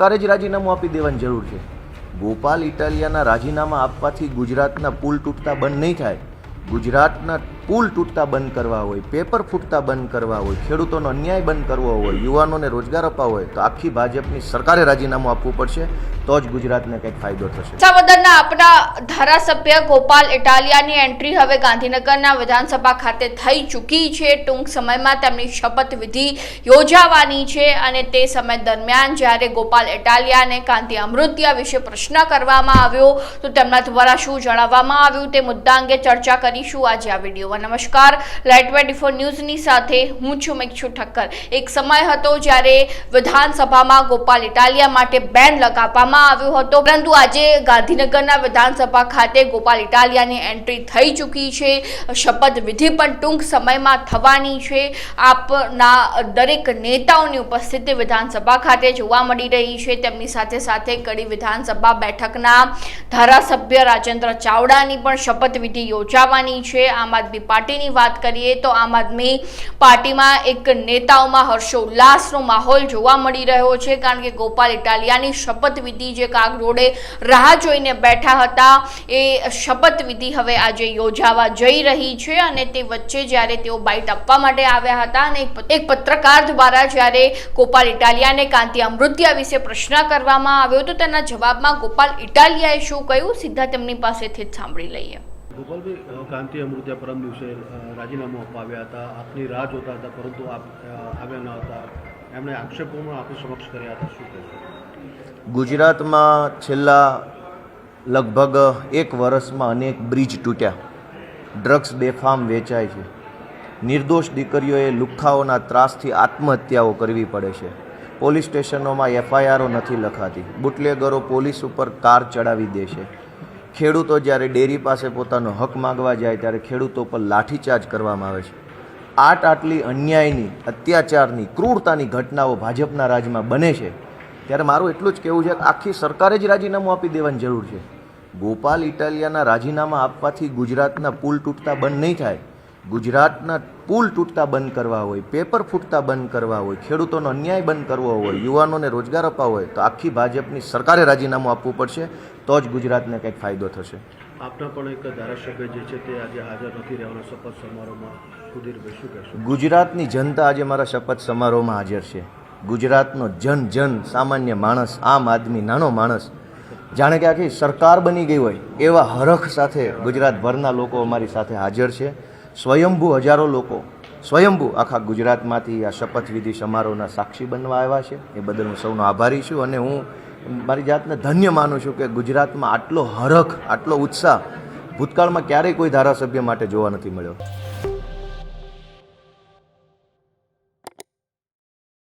સરકારે જ રાજીનામું આપી દેવાની જરૂર છે. ગોપાલ ઇટાલિયાના રાજીનામા આપવાથી ગુજરાતના પુલ તૂટતા બંધ નહીં થાય. ગુજરાતના પુલ તૂટતા બંધ કરવા હોય, પેપર ફૂટતા બંધ કરવા હોય, ખેડૂતોનો અન્યાય બંધ કરવો હોય, યુવાનોને રોજગાર અપાવવો હોય, તો આખી ભાજપની સરકારે રાજીનામું આપવું પડશે, તો જ ગુજરાતને કંઈક ફાયદો થશે. ચાવદરના આપણા ધારાસભ્ય ગોપાલ ઇટાલિયાની એન્ટ્રી હવે ગાંધીનગરના વિધાનસભા ખાતે થઈ ચૂકી છે. ટૂંક સમયમાં તેમની શપથવિધિ યોજાવાની છે અને તે સમય દરમિયાન જ્યારે ગોપાલ ઇટાલિયાને કાંતિ અમૃતિયા વિશે પ્રશ્ન કરવામાં આવ્યો, તો તેમના દ્વારા શું જણાવવામાં આવ્યું તે મુદ્દા અંગે ચર્ચા કરીશું. આજે આ વિડીયોમાં નમસ્કાર. લાઈટ ટ્વેન્ટી ફોર ન્યૂઝની સાથે હું છું મેક્ષુ ઠક્કર. એક સમય હતો જ્યારે વિધાનસભામાં ગોપાલ ઇટાલિયા માટે બેન લગાવવામાં આવ્યો હતો. પરંતુ આજે ગાંધીનગરના વિધાનસભા ખાતે ગોપાલ ઇટાલિયાની એન્ટ્રી થઈ ચૂકી છે. શપથવિધિ પણ ટૂંક સમયમાં થવાની છે. આપના દરેક નેતાઓની ઉપસ્થિતિ વિધાનસભા ખાતે જોવા મળી રહી છે. તેમની સાથે સાથે કડી વિધાનસભા બેઠકના ધારાસભ્ય રાજેન્દ્ર ચાવડાની પણ શપથવિધિ યોજાવાની છે. આમ આદમી પાર્ટીની વાત કરીએ તો આમ આદમી પાર્ટીમાં એક નેતાઓમાં હર્ષોલ્લાસનો માહોલ જોવા મળી રહ્યો છે, કારણ કે ગોપાલ ઇટાલિયાની શપથવિધિ જે કાગરોડે રાહ જોઈને બેઠા હતા, એ શપથવિધિ હવે આજે યોજાવા જઈ રહી છે અને તે વચ્ચે જ્યારે તેઓ બાઇટ આપવા માટે આવ્યા હતા અને એક પત્રકાર દ્વારા જ્યારે ગોપાલ ઇટાલિયાને કાંતિ અમૃત્યા વિશે પ્રશ્ન કરવામાં આવ્યો, તો તેના જવાબમાં ગોપાલ ઇટાલિયાએ શું કહ્યું? સીધા તેમની પાસેથી જ સાંભળી લઈએ. ગોપાલભાઈ કાંતિ અમૃત્યા પરમ દિવસે રાજીનામું અપાવ્યા હતા. આપની રાહ જોતા હતા, પરંતુ આપ આવ્યા ન હતા. એમણે આક્ષેપો પણ આપણી સમક્ષ કર્યા હતા. શું કહેશો? ગુજરાતમાં છેલ્લા લગભગ એક વર્ષમાં અનેક બ્રિજ તૂટ્યા. ડ્રગ્સ બેફામ વેચાય છે. નિર્દોષ દીકરીઓએ લુખ્ખાઓના ત્રાસથી આત્મહત્યાઓ કરવી પડે છે. પોલીસ સ્ટેશનોમાં એફઆઈઆરો નથી લખાતી. બુટલેગરો પોલીસ ઉપર કાર ચડાવી દે છે. ખેડૂતો જ્યારે ડેરી પાસે પોતાનો હક માગવા જાય ત્યારે ખેડૂતો પર લાઠીચાર્જ કરવામાં આવે છે. આટ આટલી અન્યાયની, અત્યાચારની, ક્રૂરતાની ઘટનાઓ ભાજપના રાજમાં બને છે. ત્યારે મારું એટલું જ કહેવું છે કે આખી સરકારે જ રાજીનામું આપી દેવાની જરૂર છે. ગોપાલ ઇટાલિયાના રાજીનામા આપવાથી ગુજરાતના પુલ તૂટતા બંધ નહીં થાય. ગુજરાતના પુલ તૂટતા બંધ કરવા હોય પેપર ફૂટતા બંધ કરવા હોય ખેડૂતોનો અન્યાય બંધ કરવો હોય યુવાનોને રોજગાર અપાવવો હોય તો આખી ભાજપની સરકારે રાજીનામું આપવું પડશે તો જ ગુજરાતને કંઈક ફાયદો થશે. આપના પણ એક ધારાસભ્ય જે છે તે આજે હાજર નથી રહેવાના શપથ સમારોહમાં. શું કહેશો? ગુજરાતની જનતા આજે મારા શપથ સમારોહમાં હાજર છે. ગુજરાતનો જન જન સામાન્ય માણસ આમ આદમી નાનો માણસ. જાણે કે આખી સરકાર બની ગઈ હોય એવા હરખ સાથે ગુજરાતભરના લોકો અમારી સાથે હાજર છે. સ્વયંભૂ હજારો લોકો, સ્વયંભૂ આખા ગુજરાતમાંથી આ શપથવિધિ સમારોહના સાક્ષી બનવા આવ્યા છે. એ બદલ હું સૌનો આભારી છું અને હું મારી જાતને ધન્ય માનું છું કે ગુજરાતમાં આટલો હરખ, આટલો ઉત્સાહ ભૂતકાળમાં ક્યારેય કોઈ ધારાસભ્ય માટે જોવા નથી મળ્યો.